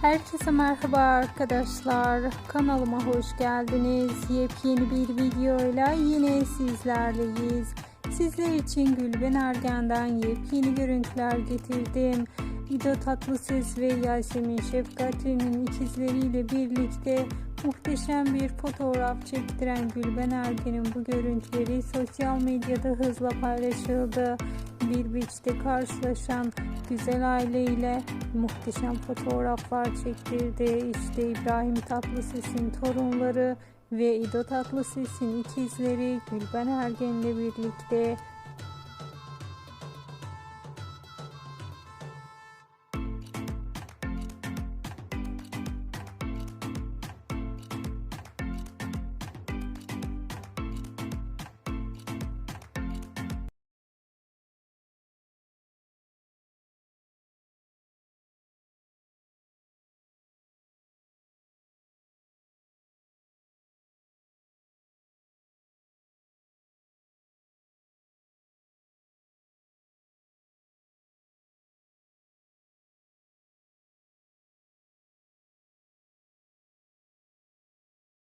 Herkese merhaba arkadaşlar. Kanalıma hoş geldiniz. Yepyeni bir videoyla yine sizlerleyiz. Sizler için Gülben Ergen'den yepyeni görüntüler getirdim. İdo Tatlıses ve Yasemin Şefkatli'nin ikizleriyle birlikte muhteşem bir fotoğraf çektiren Gülben Ergen'in bu görüntüleri sosyal medyada hızla paylaşıldı. Bir beach'te karşılaşan güzel aileyle muhteşem fotoğraflar çektirdi. İşte İbrahim Tatlıses'in torunları ve İdo Tatlıses'in ikizleri Gülben Ergen'le birlikte